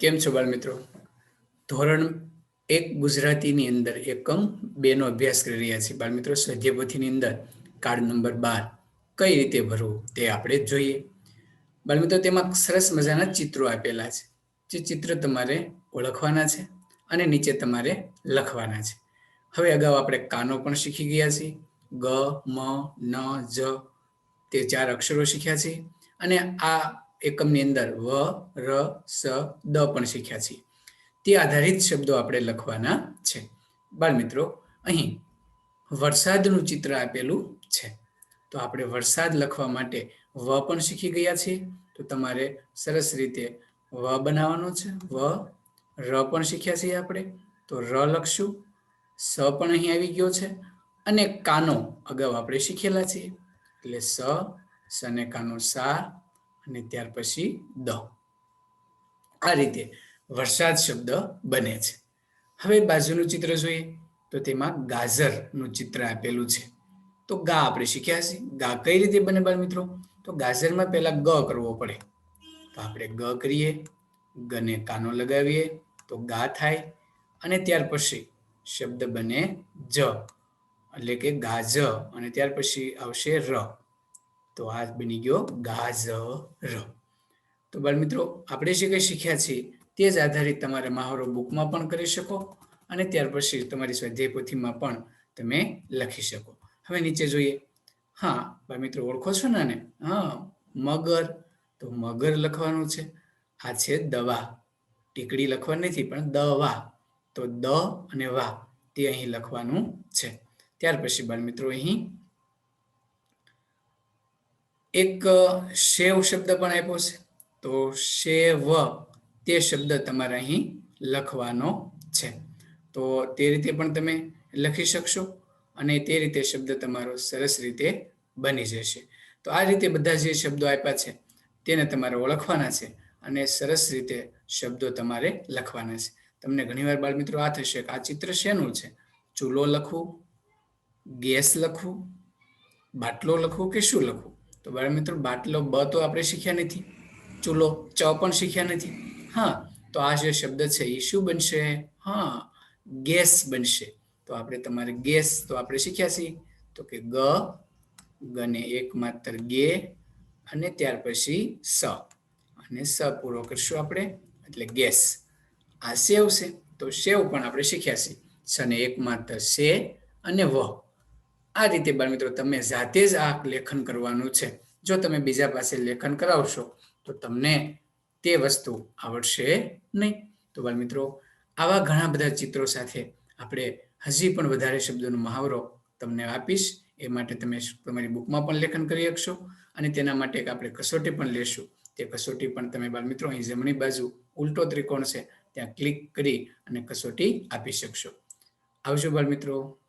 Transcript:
કેમ છો બાળ મિત્રો ધોરણ એક ગુજરાતીની અંદર એકમ બે નો અભ્યાસ કરી રહ્યા છીએ. બાળ મિત્રો સ્વાધ્યાયપોથીની અંદર કાર્ડ નંબર બાર કઈ રીતે ભરવું તે આપણે જોઈએ. બાળ મિત્રો તેમાં સરસ મજાના ચિત્રો આપેલા છે. જે ચિત્ર તમારે ઓળખવાના છે અને નીચે તમારે લખવાના છે. હવે અગાઉ આપણે કાનો પણ શીખી ગયા છીએ. ગ, મ, ન, જ તે ચાર અક્ષરો શીખ્યા છે અને આ એકમની અંદર વ, ર, સ, દ પણ શીખ્યા છીએ. તે આધારિત શબ્દો આપણે લખવાના છે. બાળ મિત્રો, અહીં વરસાદનું ચિત્ર આપેલું છે. તો આપણે વરસાદ લખવા માટે વ પણ શીખી ગયા છીએ. તો તમારે સરસ રીતે વ બનાવવાનો છે. વ, ર પણ શીખ્યા છીએ આપણે. તો ર લખશું. સ પણ અહીં આવી ગયો છે. અને કાનો અગાઉ આપણે શીખેલા છીએ. એટલે સ સને કાનો સા અને ત્યાર પછી દ. આ રીતે વરસાદ શબ્દ બને છે. હવે બાજુનું ચિત્ર જોઈએ તો તેમાં ગાજરનું ચિત્ર આપેલું છે. તો ગા આપણે શીખ્યા છીએ ગા કઈ રીતે બને બાળ મિત્રો? તો ગાજરમાં પહેલા ગ કરવો પડે. તો આપણે ગ કરીએ, ગને કાનો લગાવીએ, તો ગા થાય અને ત્યાર પછી શબ્દ બને જ. એટલે કે ગાજ અને ત્યાર પછી આવશે ર. તો આ બની ગયો ગાજ ર તો બાળ મિત્રો, આપણે જે કંઈ શીખ્યા છીએ તે જ આધારિત તમારે મહાવરો બુકમાં પણ કરી શકો અને ત્યાર પછી તમારી સ્વાધ્યાય પોથીમાં પણ તમે લખી શકો. હવે નીચે જોઈએ. હા, બાળ મિત્રો, ઓળખો છો ને આને? હા, મગર. તો મગર લખવાનું છે. આ છે દવા. ટીકડી લખવાની નથી, પણ દવા. તો દ અને વા તે અહીં લખવાનું છે. ત્યાર પછી બાળ મિત્રો, અહીં એક શેવ શબ્દ પણ આપ્યો છે. તો શેવ, તે શબ્દ તમારે અહીં લખવાનો છે. તો તે રીતે પણ તમે લખી શકશો અને તે રીતે શબ્દ તમારો સરસ રીતે બની જશે. તો આ રીતે બધા જે શબ્દો આપ્યા છે, તેને તમારે ઓળખવાના છે અને સરસ રીતે શબ્દો તમારે લખવાના છે. તમને ઘણીવાર બાળ મિત્રો આ થશે કે આ ચિત્ર શેનું છે? ચૂલો લખવું, ગેસ લખવું, બાટલો લખવું કે શું લખવું? તો બાળ મિત્રો, બાટલો બ તો આપણે શીખ્યા નથી. ચૂલો, ચ પણ શીખ્યા નથી. હા, તો આ જે શબ્દ છે એ શું બનશે? હા, ગેસ બનશે. તો આપણે તમારે ગેસ તો આપણે શીખ્યા છીએ. તો કે ગ, ગને એક માત્ર ગે અને ત્યાર પછી સ. અને સ પૂરો કરશું આપણે, એટલે ગેસ. આ સેવ છે, તો સેવ પણ આપણે શીખ્યા છીએ. સને એક માત્ર સે અને વ. આ રીતે બાળમિત્રો તમે જાતે જ આ લેખન કરવાનું છે. જો તમે બીજા પાસે લેખન કરાવશો, તો તમને તે વસ્તુ આવડશે નહીં. તો મિત્રો, આવા ઘણા બધા ચિત્રો સાથે આપણે હજી પણ વધારે શબ્દોનો મહાવરો તમને આપીશ. એ માટે તમે તમારી બુકમાં પણ લેખન કરી શકશો અને તેના માટે એક આપણે કસોટી પણ લેશું. તે કસોટી પણ તમે બાળમિત્રો અહીં જમણી બાજુ ઉલટો ત્રિકોણ છે, ત્યાં ક્લિક કરી અને કસોટી આપી શકશો. આવજો બાળમિત્રો મિત્રો.